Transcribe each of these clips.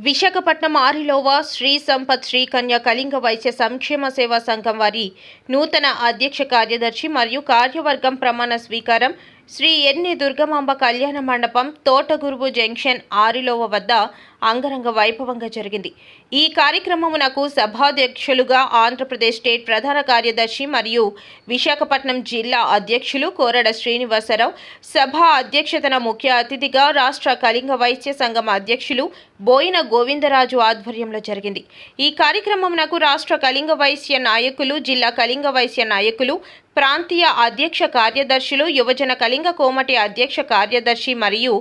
విశాఖపట్నం ఆరిలోవా శ్రీ సంపత్ శ్రీ కన్య కళింగ వైశ్య సంక్షేమ సేవా సంఘం వారి నూతన అధ్యక్ష కార్యదర్శి మరియు కార్యవర్గం ప్రమాణ స్వీకారం శ్రీ ఎన్ని దుర్గమాంబ కళ్యాణ మండపం తోటగురువు జంక్షన్ ఆరిలోవ వద్ద అంగరంగ వైభవంగా జరిగింది. ఈ కార్యక్రమమునకు సభాధ్యక్షులుగా ఆంధ్రప్రదేశ్ స్టేట్ ప్రధాన కార్యదర్శి మరియు విశాఖపట్నం జిల్లా అధ్యక్షులు కోరడ శ్రీనివాసరావు సభ అధ్యక్షతన ముఖ్య అతిథిగా రాష్ట్ర కళింగ వైశ్య సంఘం అధ్యక్షులు బోయిన గోవిందరాజు ఆధ్వర్యంలో జరిగింది. ఈ కార్యక్రమమునకు రాష్ట్ర కళింగ వైశ్య నాయకులు జిల్లా కళింగ వైశ్య నాయకులు ప్రాంతీయ అధ్యక్ష కార్యదర్శులు యువజన కళింగ కోమటి అధ్యక్ష కార్యదర్శి మరియు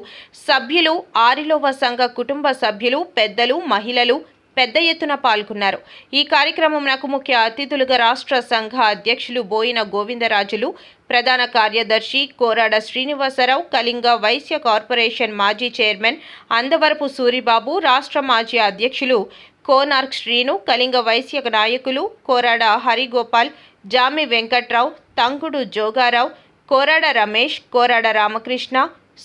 సభ్యులు ఆరిలోవ సంఘ కుటుంబ సభ్యులు పెద్దలు మహిళలు పెద్ద ఎత్తున పాల్గొన్నారు. ఈ కార్యక్రమంకు ముఖ్య అతిథులుగా రాష్ట్ర సంఘ అధ్యక్షులు బోయిన గోవిందరాజులు ప్రధాన కార్యదర్శి కోరాడ శ్రీనివాసరావు కళింగ వైశ్య కార్పొరేషన్ మాజీ చైర్మన్ అందవరపు సూరిబాబు రాష్ట్ర మాజీ అధ్యక్షులు కోనార్క్ శ్రీను కళింగ వైశ్య నాయకులు కోరాడ హరిగోపాల్ జామి వెంకట్రావు తంగుడు జోగారావు కోరాడ రమేష్ కోరాడ రామకృష్ణ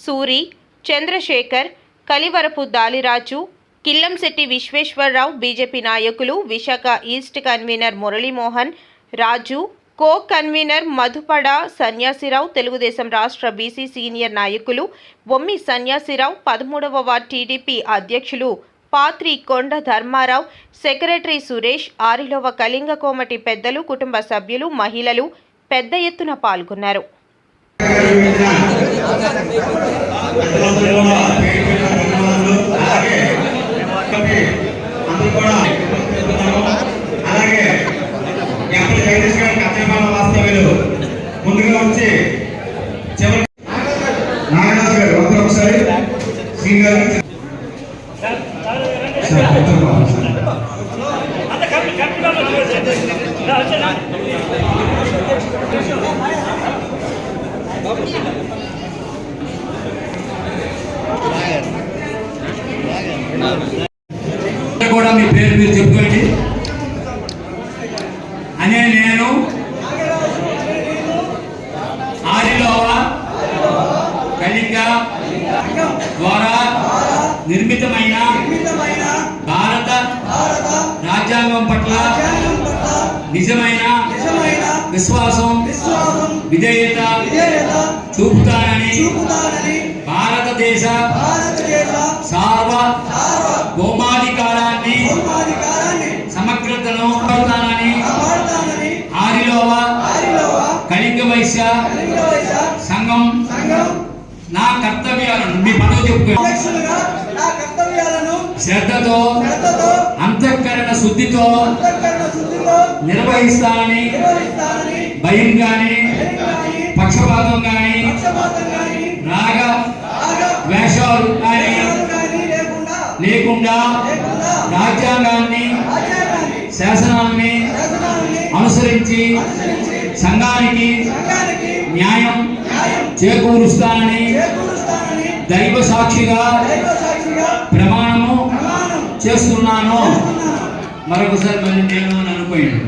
సూరి చంద్రశేఖర్ కలివరపు దాలిరాజు కిల్లంశెట్టి విశ్వేశ్వరరావు బీజేపీ నాయకులు Visakha east convener Muralimohan Raju co convener Madhupada Sanyasirao Telugudesam రాష్ట్ర బీసీ సీనియర్ నాయకులు బొమ్మి సన్యాసిరావు పదమూడవ వార్డ్ టీడీపీ అధ్యక్షులు పాత్రి కొండ ధర్మారావు సెక్రటరీ సురేష్ ఆరిలోవ కళింగ కోమటి పెద్దలు కుటుంబ సభ్యులు మహిళలు పెద్ద ఎత్తున పాల్గొన్నారు. ముందుగా వచ్చి అలాగే ఎప్పుడు జగదీష్ గారి కథపాల వాస్తవ్యులు ముందుగా వచ్చి చివరి నాగరాజు గారు అందరూ ఒకసారి శ్రీ గారు సార్, కూర్చోండి బాబు, సార్. కూడా మీ పేరు మీరు చెప్పుకోండి అనే నేను ఆదిలోవ కళింగ ద్వారా నిర్మితమైన భారత రాజ్యాంగం పట్ల నిజమైన విశ్వాసం విధేయత చూపుతానని భారతదేశ సార్వ భౌమాధికారాన్ని సమగ్రతను కాపాడుతానని ఆరిలోవ కళింగ వైశ్య సంఘం కర్తవ్యాలను మీ పదవి చెప్పుకో. అధ్యక్షులుగా నా కర్తవ్యాలను శ్రద్ధతో అంతఃకరణ శుద్ధితో నిర్వహిస్తానని భయం కానీ పక్షపాతం కానీ రాగ వేషాలు కానీ లేకుండా రాజ్యాంగాన్ని శాసనాన్ని అనుసరించి సంఘానికి న్యాయం చేకూరుస్తానని దైవ సాక్షిగా ప్రమాణము ప్రమాణం చేస్తున్నాను. మరొకసారి మళ్ళీ నేను అని అనుకోండి.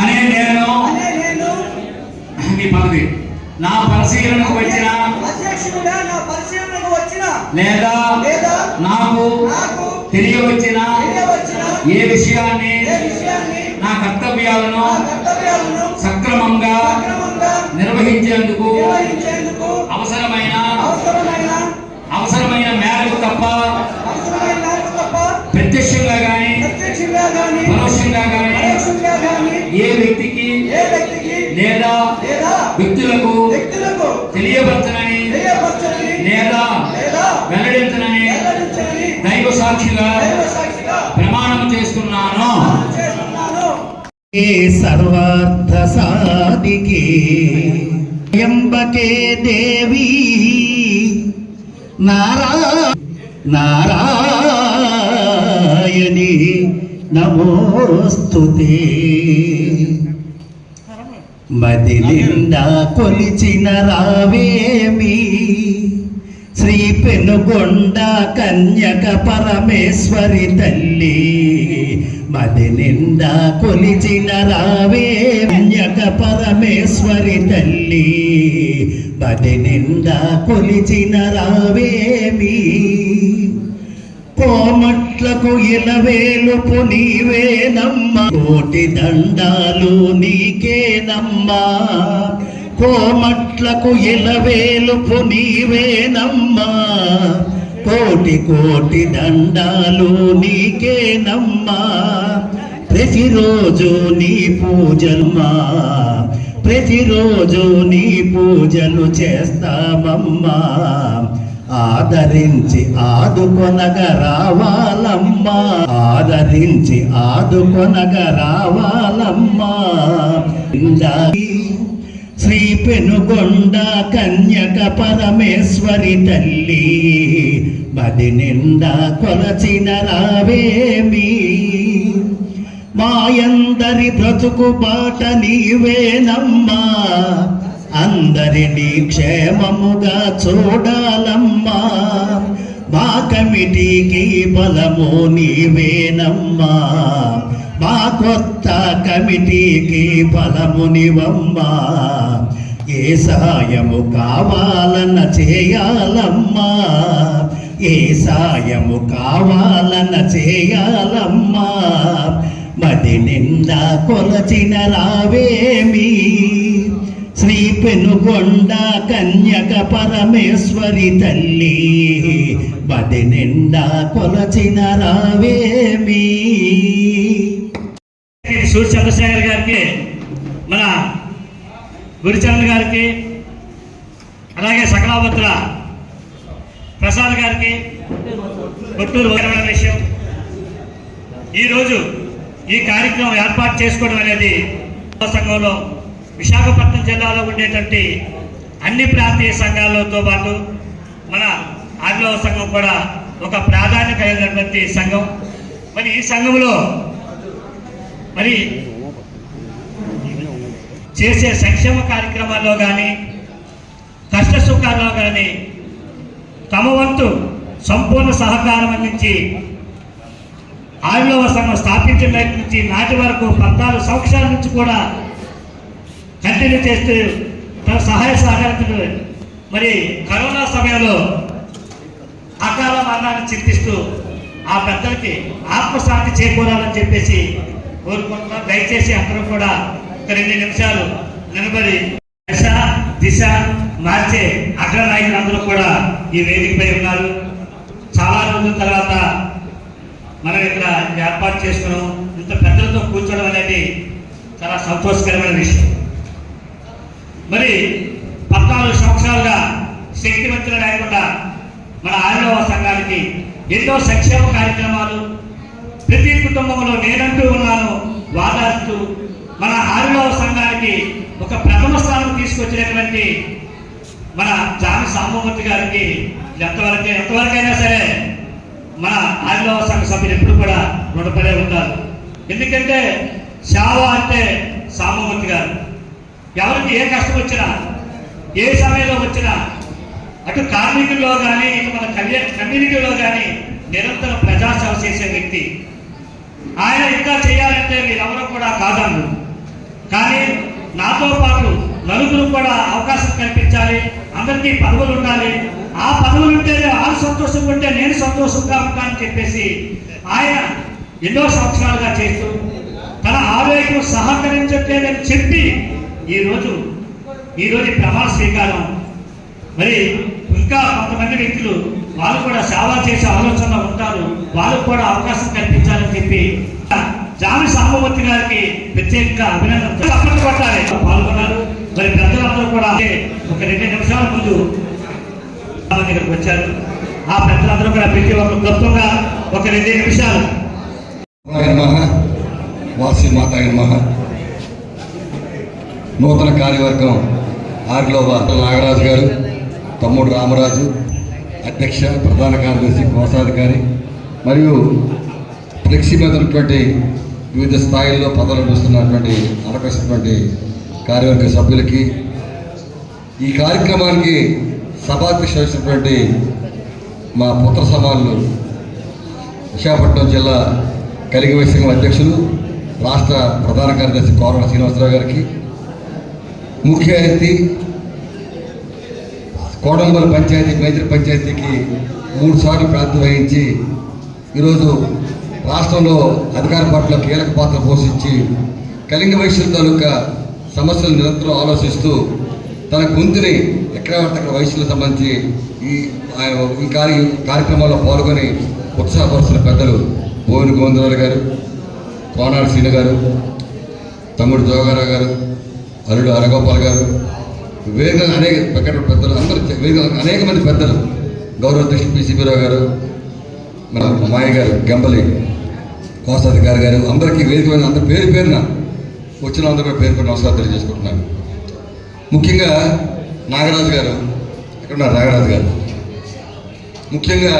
అనే నేను మీ పదవి. నా పరిశీలనకు వచ్చిన లేదా నాకు తెలియవచ్చిన ఏ విషయాన్ని నా కర్తవ్యాలను సక్రమంగా నిర్వహించేందుకు అవసరమైన అవసరమైన మేరకు తప్ప ప్రత్యక్షంగా గాని పరోక్షంగా గాని ఏ వ్యక్తికి లేదా వ్యక్తులకు తెలియపరచనని తెలియపరచని లేదా వెల్లడించనని వెల్లడించని దైవ సాక్షిగా ప్రమాణం చేస్తున్నాను సర్వార్థ సాధికే ఎంబకే దేవి. నారా నారాయణి నమోస్తుతే. మది నిండా కొలిచిన రావేమి. శ్రీ పెనుగొండ కన్యక పరమేశ్వరి తల్లి. మది నిండా కొలిచిన రావే కన్యక పరమేశ్వరి తల్లి. మది నిండా కొలిచిన రావేమి కోమట్లకు ఇలవేలుపు నీవేనమ్మా కోటి దండాలు నీకేనమ్మా. కోమట్లకు ఇలవేలుపు నీవేనమ్మా కోటి కోటి దండాలు నీకేనమ్మా. ప్రతిరోజు నీ పూజమ్మా ప్రతిరోజు నీ పూజలు చేస్తామమ్మా ఆదరించి ఆదుకొనగ రావాలమ్మా. ఆదరించి ఆదుకొనగ రావాలమ్మా. శ్రీ పెనుగొండ కన్యక పరమేశ్వరి తల్లి మది నిండా కొలచిన రావేమి? మాయందరి బ్రతుకు బాట నీవేనమ్మా అందరినీ క్షేమముగా చూడాలమ్మా మా కమిటీకి బలము నీవేనమ్మా. మా కొత్త కమిటీకి బలమునివమ్మా ఏ సాయము కావాలన్న చేయాలమ్మా. ఏ సాయము కావాలన్న చేయాలమ్మా. మది నిండా కొలచిన రావేమి. శ్రీ పెనుగొండ కన్యక పరమేశ్వరి తల్లి. మది నిండా కొలచిన రావేమి. సూర్య చంద్రశేఖర్ గారికి మన గురిచరణ్ గారికి అలాగే సకలాభద్ర ప్రసాద్ గారికి కొట్టూరు వరమైన విషయం. ఈరోజు ఈ కార్యక్రమం ఏర్పాటు చేసుకోవడం అనేది సంఘంలో విశాఖపట్నం జిల్లాలో ఉండేటువంటి అన్ని ప్రాంతీయ సంఘాలతో పాటు మన ఆదివాస సంఘం కూడా ఒక ప్రాధాన్యత కలిగినటువంటి సంఘం. మరి ఈ సంఘంలో మరి చేసే సంక్షేమ కార్యక్రమాల్లో కానీ కష్ట సుఖాల్లో కానీ తమ వంతు సంపూర్ణ సహకారం అందించి ఆవిర్భవ సంఘం స్థాపించిన దగ్గర నుంచి నాటి వరకు పద్నాలుగు సంవత్సరాల నుంచి కూడా కంటిన్యూ చేస్తూ తన సహాయ సహకారాలు మరి కరోనా సమయంలో అకాల మరణాన్ని చింతిస్తూ ఆ పెద్దలకి ఆత్మశాంతి చేకూరాలని చెప్పేసి కోరుకుంటున్నాం. దయచేసి అందరూ కూడా ఒక రెండు నిమిషాలు నిలబడి దశ దిశ మార్చే అగ్రనాయకులు అందరూ కూడా ఈ వేదికపై ఉన్నారు. చాలా రోజుల తర్వాత మనం ఇక్కడ ఏర్పాటు చేసుకున్నాం. ఇంత పెద్దలతో కూర్చోవడం అనేది చాలా సంతోషకరమైన విషయం. మరి పద్నాలుగు సంవత్సరాలుగా శక్తివంతులు లేకుండా మన ఆయుర్వేద సంఘానికి ఎన్నో సంక్షేమ కార్యక్రమాలు ప్రతి కుటుంబంలో నేనంటూ ఉన్నాను వాదాడుతూ మన ఆయుర్వేద సంఘానికి ఒక ప్రథమ స్థానం తీసుకొచ్చినటువంటి మన జామి సాంబమూర్తి గారికి ఎంతవరకు ఎంతవరకైనా సరే మన ఆదివాస సంఘ సభ్యులు ఎప్పుడు కూడా రుణపడే ఉంటారు. ఎందుకంటే శావ అంటే సాంబమూర్తి గారు. ఎవరికి ఏ కష్టం వచ్చినా ఏ సమయంలో వచ్చినా అటు కార్మికుల్లో కానీ ఇటు మన కళ్యాణ కమ్యూనిటీలో కానీ నిరంతరం ప్రజాసేవ చేసే వ్యక్తి. ఆయన ఇంకా చేయాలంటే మీరెవరూ కూడా కాదన్నారు కానీ నాతో పాటు నలుగురు కూడా అవకాశం కల్పించాలి అందరికీ పదవులు ఉండాలి. ఆ పదవులు ఉంటేనే వాళ్ళు సంతోషంగా ఉంటే నేను సంతోషంగా ఉంటానని చెప్పేసి ఆయన ఎన్నో సంవత్సరాలుగా చేస్తూ తన ఆరోగ్యం సహకరించట్లేదని చెప్పి ఈరోజు ఈరోజు ప్రమాణ స్వీకారం. మరి ఇంకా కొంతమంది వ్యక్తులు వాళ్ళు కూడా సేవ చేసే ఆలోచనలో ఉంటారు. వాళ్ళకు కూడా అవకాశం కల్పించాలని చెప్పి జామి సాంబమూర్తి గారికి ప్రత్యేకంగా అభినందన పట్టాలి. కొట్టాలి పాల్గొన్నారు. మరి పెద్దలందరూ కూడా ఒక రెండు నిమిషాల ముందు దగ్గరకు వచ్చారు. ఆ పెద్దలందరూ కూడా ప్రతి ఒక్క గొప్పగా ఒక రెండు నిమిషాలు. వాసి మాత మహా. నూతన కార్యవర్గం ఆర్లో నాగరాజు గారు తమ్ముడు రామరాజు అధ్యక్ష ప్రధాన కార్యదర్శి కోశాధికారి మరియు ఫ్లెక్సీ మీద ఉన్నటువంటి వివిధ స్థాయిల్లో పదవులు చూస్తున్నటువంటి అవకాశటువంటి కార్యవర్గ సభ్యులకి ఈ కార్యక్రమానికి సభాధ్యక్ష మా పుత్ర సమానులు విశాఖపట్నం జిల్లా కలిగి సంఘం అధ్యక్షులు రాష్ట్ర ప్రధాన కార్యదర్శి కోరణ శ్రీనివాసరావు గారికి ముఖ్య అతిథి కోడంబల పంచాయతీ మేజర్ పంచాయతీకి మూడు సార్లు ప్రాంతం వహించి ఈరోజు రాష్ట్రంలో అధికార పార్టీలో కీలక పాత్ర పోషించి కలింగ వైశ్యుల తాలూకా సమస్యలు నిరంతరం ఆలోచిస్తూ తన గొంతుని ఎక్కడ వయసులకు సంబంధించి ఈ ఆ, ఈ కార్య కార్యక్రమాల్లో పాల్గొని ఉత్సాహపరుస్తున్న పెద్దలు భువని గోవిందరావు గారు కోనాడు శ్రీను గారు తమ్ముడు జోగారావు గారు అల్లుడు హరగోపాల్ గారు వేరే అనేక పక్కన పెద్దలు అందరూ వేరే అనేక మంది పెద్దలు. గౌరవ అధ్యక్షుడు పిసిపిరావు గారు మన మాయ గారు గంబలి కోశాధికారి గారు అందరికీ వేదిక మీద అందరి పేరు పేరున వచ్చిన అందరూ కూడా పేరు పేరు నమస్కారం తెలియజేసుకుంటున్నాను. ముఖ్యంగా నాగరాజు గారు ఇక్కడ ఉన్నారు నాగరాజు గారు? ముఖ్యంగా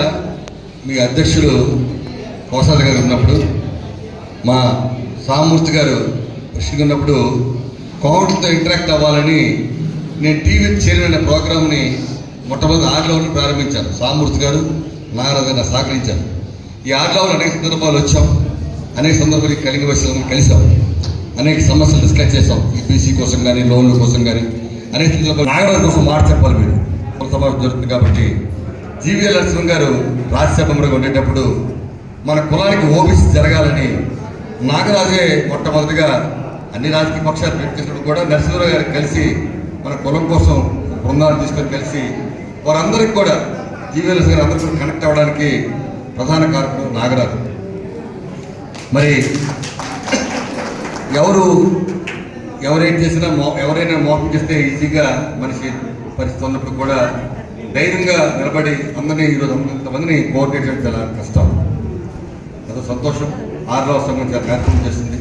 మీ అధ్యక్షుడు కోసాది గారు ఉన్నప్పుడు మా సామూర్తి గారు ఉన్నప్పుడు కోమటితో ఇంటరాక్ట్ అవ్వాలని నేను టీవీ చేరిన అనే ప్రోగ్రామ్ని మొట్టమొదటి ఆటలోని ప్రారంభించాను. సామూర్తి గారు నాగరాజు గారు సహకరించారు. ఈ ఆటలో అనేక సందర్భాలు వచ్చాం. అనేక సందర్భాలు కలిగి వయసులను కలిసాం అనేక సమస్యలు డిస్కస్ చేసాం ఈ కోసం కానీ లోన్ల కోసం కానీ అనేక సందర్భాలు నాగరాజు కోసం మాట చెప్పాలి మీరు. సమావేశం జరుగుతుంది కాబట్టి జీవీఎల్ నరసింహ గారు రాజ్యసభలో ఉండేటప్పుడు మన కులానికి ఓబీసీ జరగాలని నాగరాజే మొట్టమొదటిగా అన్ని రాజకీయ పక్షాలు పెట్టినప్పుడు కూడా నరసింహరావు గారికి కలిసి మన కులం కోసం బృందాన్ని తీసుకొని కలిసి వారందరికీ కూడా జీవీఎల్ఎస్ గారు అందరికీ కనెక్ట్ అవ్వడానికి ప్రధాన కారణం నాగరాజు. మరి ఎవరు ఎవరేం చేసినా మో ఎవరైనా మోసం చేస్తే ఈజీగా మనిషి పరిస్థితి ఉన్నప్పుడు కూడా ధైర్యంగా నిలబడి అందరినీ ఈరోజు అంతమందిని కోఆర్డినేట్ చేయడం చాలా కష్టం. ఎంతో సంతోషం. ఆరవ సంఘం చాలా కార్యక్రమం చేస్తుంది.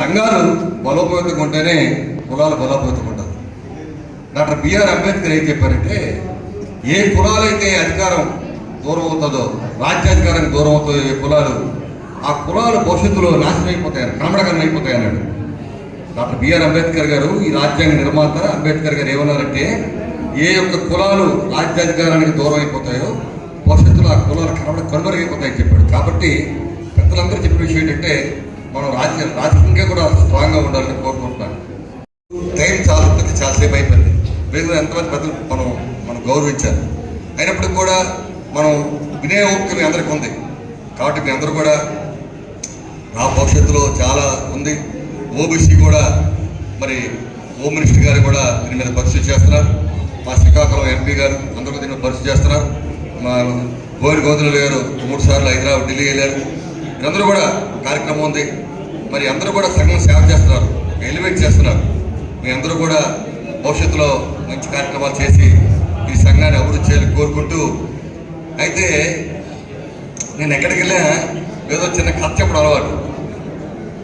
సంఘాలు బలోపేతంగా ఉంటేనే కులాలు బలపోతూ ఉండదు డాక్టర్ బిఆర్ అంబేద్కర్ ఏం చెప్పారంటే ఏ కులాలైతే అధికారం దూరం అవుతుందో రాజ్యాధికారానికి దూరం అవుతాయో ఏ కులాలు ఆ కులాలు భవిష్యత్తులో నాశనం అయిపోతాయని కనబడకరం అయిపోతాయి అన్నాడు డాక్టర్ బిఆర్ అంబేద్కర్ గారు ఈ రాజ్యాంగ నిర్మాత అంబేద్కర్ గారు ఏమన్నారంటే ఏ యొక్క కులాలు రాజ్యాధికారానికి దూరం అయిపోతాయో భవిష్యత్తులో ఆ కులాలు కనబడ కనుమరుగైపోతాయని చెప్పాడు. కాబట్టి పెద్దలందరూ చెప్పిన విషయం ఏంటంటే మనం రాజ్య రాజకీయంగా కూడా స్ట్రాంగ్గా ఉండాలని కోరుకుంటున్నాం. ఉంటుంది అయిపోయింది మీరు ఎంతమంది పెద్దలు మనం మనం గౌరవించారు అయినప్పటికీ కూడా మనం వినే ఓపిక మీ అందరికీ ఉంది. కాబట్టి మీ అందరూ కూడా నా భవిష్యత్తులో చాలా ఉంది. ఓబీసీ కూడా మరి హోమ్ మినిస్టర్ గారు కూడా దీని మీద పరిస్థితి చేస్తున్నారు. మా శ్రీకాకుళం ఎంపీ గారు అందరూ దీని మీద చేస్తున్నారు. మా గోరి గోధుల గారు మూడు సార్లు హైదరాబాద్ ఢిల్లీ వెళ్ళారు. మీరందరూ కూడా కార్యక్రమం ఉంది. మరి అందరూ కూడా సంఘం సేవ చేస్తున్నారు ఎలివేట్ చేస్తున్నారు మీ అందరూ కూడా భవిష్యత్తులో మంచి కార్యక్రమాలు చేసి ఈ సంఘాన్ని అభివృద్ధి చేయాలని కోరుకుంటూ అయితే నేను ఎక్కడికి వెళ్ళా ఏదో చిన్న కథ చెప్పడం అలవాటు.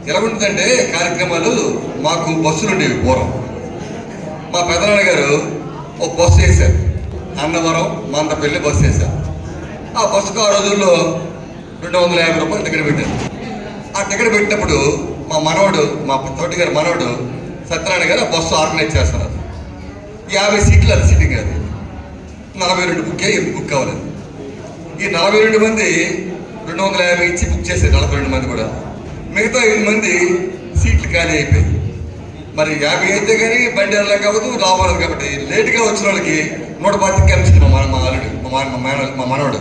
ఎలా ఉంటుందంటే కార్యక్రమాలు మాకు బస్సులు ఉండేవి పూర్వం. మా పెదనాన్న గారు ఒక బస్సు వేశారు. అన్నవరం మందపల్లి బస్సు వేశారు. ఆ బస్సుకు ఆ రోజుల్లో రెండు వందల యాభై రూపాయలు టికెట్ పెట్టారు. ఆ టికెట్ పెట్టినప్పుడు మా మనవడు మా తోటి గారి మనవడు సత్యనారాయణ గారు ఆ బస్సు ఆర్గనైజ్ చేస్తున్నారు. యాభై సీట్లు అది సీటింగ్ అది నలభై రెండు బుక్ అయ్యి బుక్ కావాలి? ఈ నలభై రెండు మంది రెండు వందల యాభై ఇచ్చి బుక్ చేశారు నలభై రెండు మంది కూడా మిగతా ఎనిమిది మంది సీట్లు ఖాళీ అయిపోయాయి. మరి యాభై అయితే కానీ బండి వెళ్ళాలి కావద్దు లాభాలు కాబట్టి లేట్గా వచ్చిన వాళ్ళకి నూట పాతికి కనిపించింది మా మన- మా ఆల్రెడీ మా మా- మా మా మనవడు.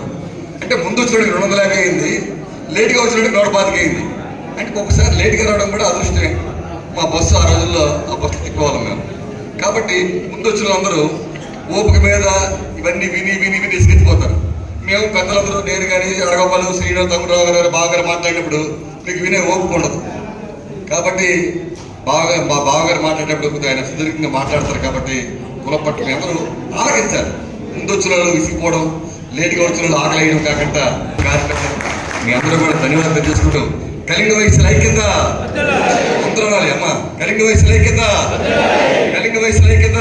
అంటే ముందు వచ్చిన రెండు వందల యాభై అయింది లేట్గా వచ్చిన నూట పాతికి అయింది. అంటే ఒకసారి లేట్గా రావడం కూడా అదృష్టమే. మా బస్సు ఆ రోజుల్లో ఆ బస్సు తిప్పుకోవాలి మేము. కాబట్టి ముందు వచ్చిన అందరూ ఓపిక మీద ఇవన్నీ విని విని విని ఇసుకెత్తిపోతారు మేము పెద్దలందరూ నేను కానీ అరగోపాలు శ్రీను తమ్ముడు గారు బాగా మాట్లాడినప్పుడు మీకు వినే ఓపిక ఉండదు. కాబట్టి బాగా మా బావగారు మాట్లాడేటప్పుడు ఆయన సుదీర్ఘంగా మాట్లాడతారు కాబట్టి కులపట్టు అందరూ ఆలకించారు ముందు వచ్చిన వాళ్ళు విసిగిపోవడం లేటుగా వచ్చిన వాళ్ళు ఆకలేయడం కాకుండా కార్యక్రమం మీ అందరూ కూడా ధన్యవాదాలు తెలియజేసుకుంటూ కలింగ వయసు ఐక్యత ఉత్తరాలి అమ్మ. కలింగ వయసు ఐక్యత కలింగ వయసు ఐక్యత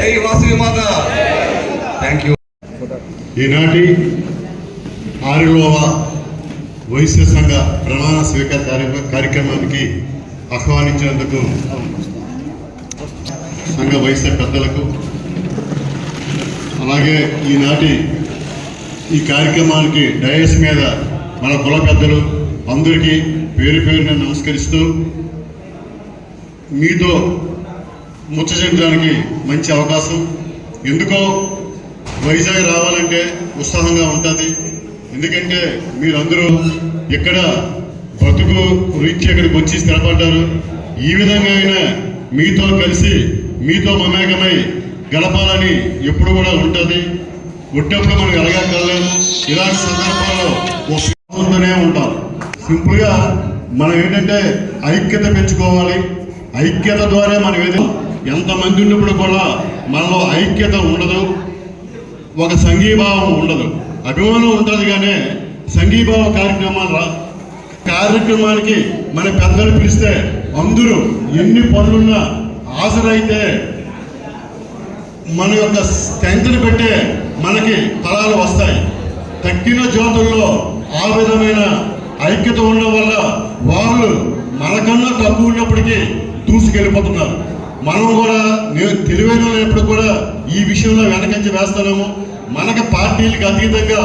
జై వాసవి మాత. థ్యాంక్ యూ ఈనాటి ఆరులోవ వైశ్య సంఘ ప్రమాణ స్వీకార కార్యక్రమానికి ఆహ్వానించినందుకు సంఘ వైశ్య పెద్దలకు అలాగే ఈనాటి ఈ కార్యక్రమానికి డయస్ మీద మన కుల పెద్దలు అందరికీ పేరు పేరున నమస్కరిస్తూ మీతో ముచ్చటించడానికి మంచి అవకాశం. ఎందుకో వైజాగ్ రావాలంటే ఉత్సాహంగా ఉంటుంది. ఎందుకంటే మీరందరూ ఇక్కడ బతుకు రీచ్ ఇక్కడికి వచ్చి స్థిరపడ్డారు. ఈ విధంగా అయినా మీతో కలిసి మీతో మమేకమై గడపాలని ఎప్పుడు కూడా ఉంటుంది. ఉట్టప్పుడు మనం ఎలగగలేము ఇలాంటి సందర్భాల్లో ఉంటూనే ఉంటాం. సింపుల్గా మనం ఏంటంటే ఐక్యత పెంచుకోవాలి. ఐక్యత ద్వారా మనం ఏదో ఎంతమంది ఉన్నప్పుడు కూడా మనలో ఐక్యత ఉండదు. ఒక సంఘీభావం ఉండదు. అభిమానం ఉంటుంది కానీ సంఘీభావ కార్యక్రమాలు రా కార్యక్రమానికి మన పెద్దలు పిలిస్తే అందరూ ఎన్ని పనులున్నా హాజరైతే మన యొక్క స్ట్రెంగ్త్ని పెట్టే మనకి ఫలాలు వస్తాయి. తగ్గిన జాతుల్లో ఆ విధమైన ఐక్యత ఉండడం వల్ల వాళ్ళు మనకన్నా తక్కువ ఉన్నప్పటికీ దూసుకెళ్ళిపోతున్నారు. మనం కూడా నేను తెలివైన వాళ్ళు ఎప్పుడు కూడా ఈ విషయంలో వెనకంచి వేస్తున్నాము మనకి పార్టీలకు అతీతంగా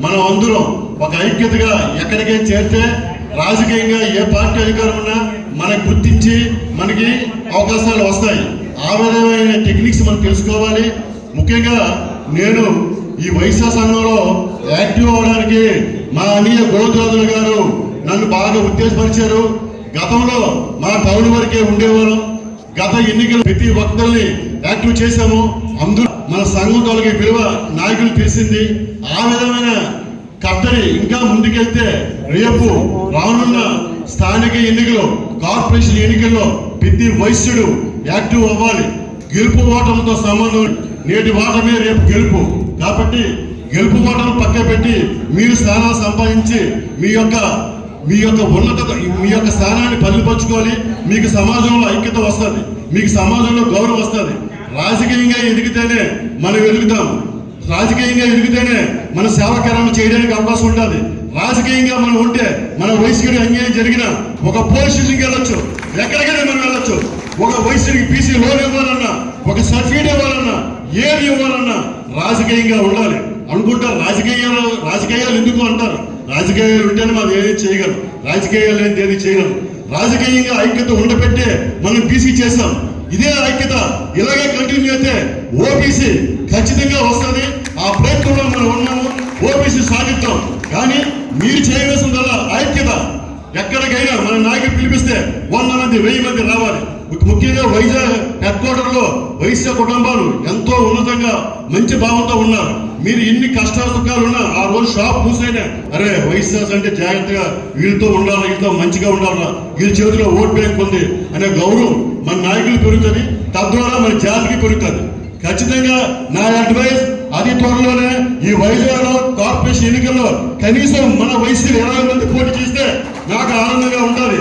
మనం అందరం ఒక ఐక్యతగా ఎక్కడికైనా చేరితే రాజకీయంగా ఏ పార్టీ అధికారం ఉన్నా మనకు గుర్తించి మనకి అవకాశాలు వస్తాయి. ఆ విధమైన టెక్నిక్స్ మనం తెలుసుకోవాలి. ముఖ్యంగా నేను ఈ వైశ్య సంఘంలో యాక్టివ్ అవడానికి మా అన్నయ్య గోవిందరాజులు గారు నన్ను బాగా ఉత్తేజపరిచారు. గతంలో మా టౌన్ వరకే ఉండేవారు గత ఎన్నికలు ప్రతి ఒక్కరిని యాక్టివ్ చేశాము. అందులో మన సంఘం తొలగే విలువ నాయకులు తెలిసింది ఆ విధమైన కట్టడి ఇంకా ముందుకెళ్తే రేపు రానున్న స్థానిక ఎన్నికలు కార్పొరేషన్ ఎన్నికల్లో ప్రతి వైశ్యుడు యాక్టివ్ అవ్వాలి. గెలుపు ఓటంతో సంబంధం నేటి ఓటమే రేపు గెలుపు. కాబట్టి గెలుపు మాటలు పక్క పెట్టి మీరు స్థానాలు సంపాదించి మీ యొక్క మీ యొక్క ఉన్నత మీ యొక్క స్థానాన్ని పదిలిపరచుకోవాలి మీకు సమాజంలో ఐక్యత వస్తుంది. మీకు సమాజంలో గౌరవం వస్తుంది. రాజకీయంగా ఎదిగితేనే మనం ఎదుగుతాం. రాజకీయంగా ఎదిగితేనే మన సేవకరణ చేయడానికి అవకాశం ఉంటుంది. రాజకీయంగా మనం ఉంటే మన వయసుకి అన్యాయం జరిగిన ఒక పోలీస్ స్టేషన్కి వెళ్ళొచ్చు. ఎక్కడికైనా మనం వెళ్ళొచ్చు. ఒక వయసుకి పీసీ లోన్ ఇవ్వాలన్నా ఒక సర్టిఫికేట్ ఇవ్వాలన్నా ఏది ఇవ్వాలన్నా రాజకీయంగా ఉండాలి. అనుకుంటారు రాజకీయాలు రాజకీయాలు ఎందుకు అంటారు? రాజకీయాలు ఉంటేనే మనం ఏది చేయగలం. రాజకీయాలు ఏంటి ఏది చేయగలం? రాజకీయంగా ఐక్యత ఉండబెట్టే మనం బీసీ చేస్తాం. ఇదే ఐక్యత ఇలాగే కంటిన్యూ అయితే ఓబీసీ ఖచ్చితంగా వస్తుంది. ఆ ప్రయత్నంలో మనం ఉన్నాము ఓబీసీ సాధిద్దాం కానీ మీరు చేయవలసిందల్లా ఐక్యత. ఎక్కడికైనా మన నాయకులు పిలిపిస్తే వంద మంది వెయ్యి మంది రావాలి. ముఖ్యంగా వైజాగ్ హెడ్ క్వార్టర్లో వైశ్య కుటుంబాలు ఎంతో ఉన్నతంగా మంచి భావంతో ఉన్నారు. మీరు ఎన్ని కష్ట సుఖాలు ఉన్నా ఆ రోజు షాప్ మూసైనా అరే వైశ్యాస్ అంటే జాగ్రత్తగా వీళ్ళతో ఉండాలి వీళ్ళతో మంచిగా ఉండాలా వీళ్ళ చేతిలో ఓట్ బ్యాంక్ ఉంది అనే గౌరవం మన నాయకులు పెరుగుతుంది. తద్వారా మన జాతికి పెరుగుతుంది. ఖచ్చితంగా నా అడ్వైస్ అది త్వరలోనే ఈ వైజాగ్లో కార్పొరేషన్ ఎన్నికల్లో కనీసం మన వయసు ఇరవై మంది పోటీ చేస్తే నాకు ఆనందంగా ఉండాలి.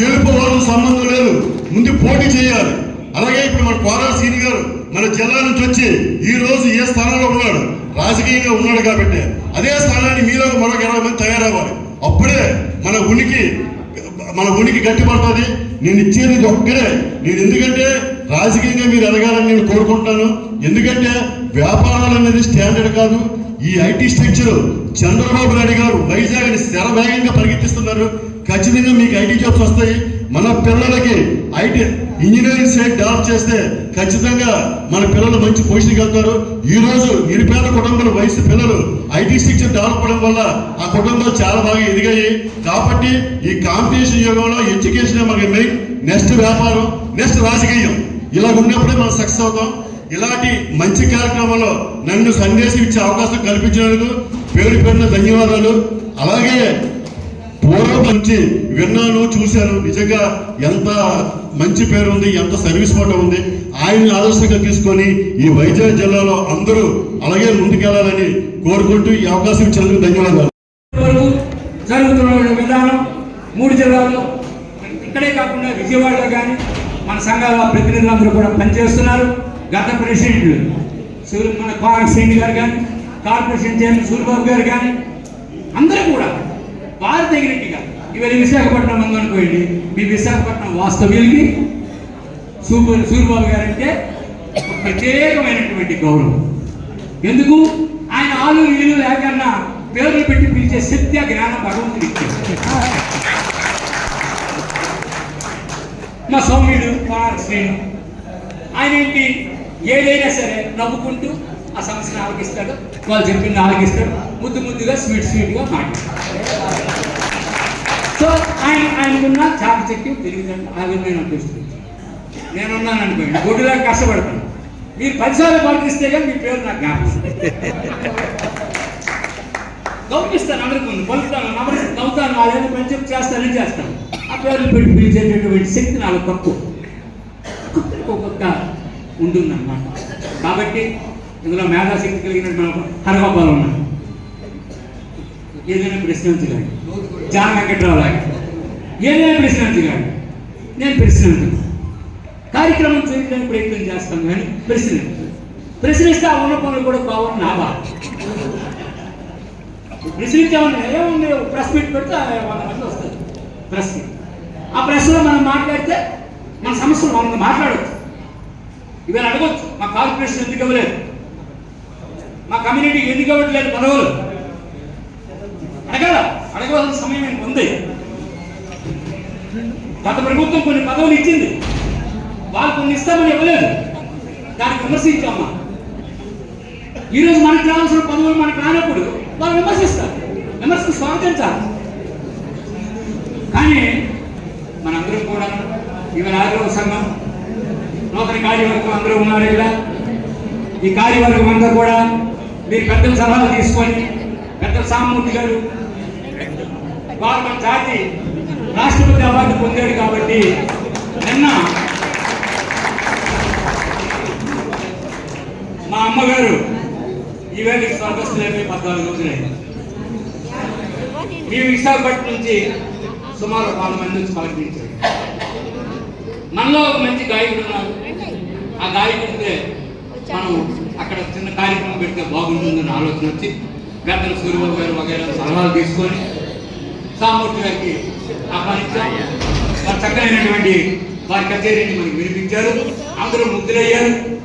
గెలుపు వాళ్ళు సంబంధం లేదు. ముందు పోటీ చేయాలి. అలాగే ఇప్పుడు మన కోరా సీని గారు మన జిల్లా నుంచి వచ్చి ఈ రోజు ఏ స్థానంలో ఉన్నాడు? రాజకీయంగా ఉన్నాడు కాబట్టి అదే స్థానాన్ని మీలో మరొక ఇరవై మంది తయారవ్వాలి. అప్పుడే మన ఉనికి మన ఉనికి గట్టిపడుతుంది. నేను ఇచ్చేది ఒక్కడే నేను ఎందుకంటే రాజకీయంగా మీరు ఎదగాలని నేను కోరుకుంటాను ఎందుకంటే వ్యాపారాలు అనేది స్టాండర్డ్ కాదు. ఈ ఐటీ స్ట్రక్చర్ చంద్రబాబు నాయుడు గారు వైజాగ్ని స్థిర వేగంగా పరిగెత్తిస్తున్నారు. ఖచ్చితంగా మీకు ఐటీ జాబ్స్ వస్తాయి. మన పిల్లలకి ఐటీ ఇంజనీరింగ్ సైడ్ డెవలప్ చేస్తే ఖచ్చితంగా మన పిల్లలు మంచి పొజిషన్కి వెళ్తారు. ఈ రోజు నిరుపేద కుటుంబాల వయసు పిల్లలు ఐటీ స్ట్రక్చర్ డెవలప్ అవడం వల్ల ఆ కుటుంబాలు చాలా బాగా ఎదిగాయి. కాబట్టి ఈ కాంపిటీషన్ యుగంలో ఎడ్యుకేషన్ మనకి మెయిన్ నెక్స్ట్ వ్యాపారం నెక్స్ట్ రాజకీయం. ఇలా ఉన్నప్పుడే మనం సక్సెస్ అవుతాం. ఇలాంటి మంచి కార్యక్రమంలో నన్ను సందేశం ఇచ్చే అవకాశం కల్పించినందుకు పేరు పేరున ధన్యవాదాలు. అలాగే పూర్వం నుంచి విన్నాను చూశాను. నిజంగా ఎంత మంచి పేరు ఉంది ఎంత సర్వీస్ మోటో ఉంది ఆయన్ని ఆదర్శంగా తీసుకొని ఈ వైజాగ్ జిల్లాలో అందరూ అలాగే ముందుకెళ్ళాలని కోరుకుంటూ ఈ అవకాశం ఇచ్చినందుకు ధన్యవాదాలు. జరుగుతున్న విధానం మూడు జిల్లాల్లో ఇక్కడే కాకుండా విజయవాడలో కానీ మన సంఘాల ప్రతినిధులందరూ కూడా పనిచేస్తున్నారు. గత ప్రెసిడెంట్లు సూర్య మన కోనక శ్రేణి గారు కానీ కార్పొరేషన్ చైర్మన్ సూర్యబాబు గారు కానీ అందరూ కూడా వారి తగినట్టుగా ఇవన్నీ విశాఖపట్నం ఉందనుకోండి వాస్తవ్యులకి సూపర్ సూర్యబాబు గారు అంటే ప్రత్యేకమైనటువంటి గౌరవం. ఎందుకు? ఆయన ఆలు వీలు లేకన్నా పేర్లు పెట్టి పిలిచే సత్య జ్ఞాన జ్ఞానం భగవంతుడు మా సౌమ్యుడు మా శ్రీను. ఆయన ఏంటి? ఏదైనా సరే నవ్వుకుంటూ ఆ సమస్యను ఆలకిస్తాడు. వాళ్ళు చెప్పింది ఆలకిస్తాడు. ముద్దు ముద్దుగా స్వీట్ స్వీట్గా మాట్లాడతాడు. ఆయన ఆయనకున్న చాకచక్యం తెలియదండి నేను అనిపిస్తుంది. నేనున్నాను అనుకోండి గొడ్డులా కష్టపడతాను. మీరు పదిసార్లు పలికిస్తే కానీ మీ పేరు నాకు జ్ఞాపకం గౌరవిస్తాను అందరికి ముందు పలుకుతాను నమరి నవ్వుతాను వాళ్ళని మంచి చేస్తానని చేస్తాను ఆ పేర్లు పెట్టి పిలిచేటటువంటి శక్తి నాకు తక్కువ. ఒక్కొక్క ఉంటుందన్నమాట. కాబట్టి ఇందులో మేధాశక్తి కలిగిన హరగోపాలు ఉన్నాడు. ఏదైనా ప్రశ్నించగలడు. జాన వెంకట్రావు లాగా. ఏదైనా కాదు నేను ప్రశ్నించను కార్యక్రమం చేయడానికి ప్రయత్నం చేస్తాను కానీ ప్రశ్నించను ప్రశ్నిస్తే ఆ ఉన్న పనులు కూడా కావాలని నా బాధ. ప్రశ్నించామని ఏముంది ప్రెస్ మీట్ పెడితే ఆ వస్తుంది. మంది ప్రెస్ మీట్ ఆ ప్రెస్లో మనం మాట్లాడితే మన సమస్యలు మనం మాట్లాడవచ్చు ఇవన్నీ అడగచ్చు. మా కార్పొరేషన్ ఎందుకు ఇవ్వలేదు? మా కమ్యూనిటీకి ఎందుకు ఇవ్వట్లేదు? పదవులు. అడగల. అడగవలసిన సమయం మనకు ఉంది? గత ప్రభుత్వం కొన్ని పదవులు ఇచ్చింది. వాళ్ళు కొన్ని ఇస్తామని ఇవ్వలేదు. దానికి విమర్శించామా? ఈరోజు మనకు రావాల్సిన పదవులు మనకు రానప్పుడు వాళ్ళు విమర్శిస్తారు. విమర్శను స్వాగతించాలి. కానీ మనందరం కూడా ఈమె ఆగ్రహ సంఘం నూతన కార్యవర్గం అందరూ ఉన్నారు ఇలా ఈ కార్యవర్గం అంతా కూడా మీరు పెద్దల సలహాలు తీసుకొని పెద్దల సామూర్తి గారు వారు మన జాతి రాష్ట్రపతి అవార్డు పొందాడు కాబట్టి నిన్న మా అమ్మగారు ఈవేళ స్వర్గస్థులైపోయి పద్నాలుగు రోజులైంది మేము విశాఖపట్నం నుంచి సుమారు నాలుగు మంది నుంచి పలకరించారు. మనలో ఒక మంచి గాయకుడు ఉన్నారు. ఆ గాయకుడితే మనం అక్కడ చిన్న కార్యక్రమం పెడితే బాగుంటుందని ఆలోచన వచ్చి పెద్దలు సూర్యబాబు గారు వగైరా సలహాలు తీసుకొని సామూర్తి గారికి ఆహ్వానించాం. వారు చక్కనైనటువంటి వారి కచేరీని మనకి వినిపించారు. అందరూ ముగ్గులయ్యారు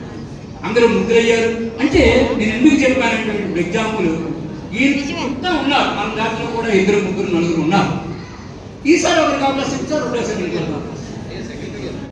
అందరూ ముగ్గులయ్యారు అంటే నేను ఎందుకు చెప్పానటువంటి ఇప్పుడు ఎగ్జాంపుల్ ఈ అంతా ఉన్నారు. మన దాంట్లో కూడా ఇద్దరు ముగ్గురు నలుగురు ఉన్నారు. ఈసారి ఒకరికి అవకాశం ఇచ్చారు రెండోసారి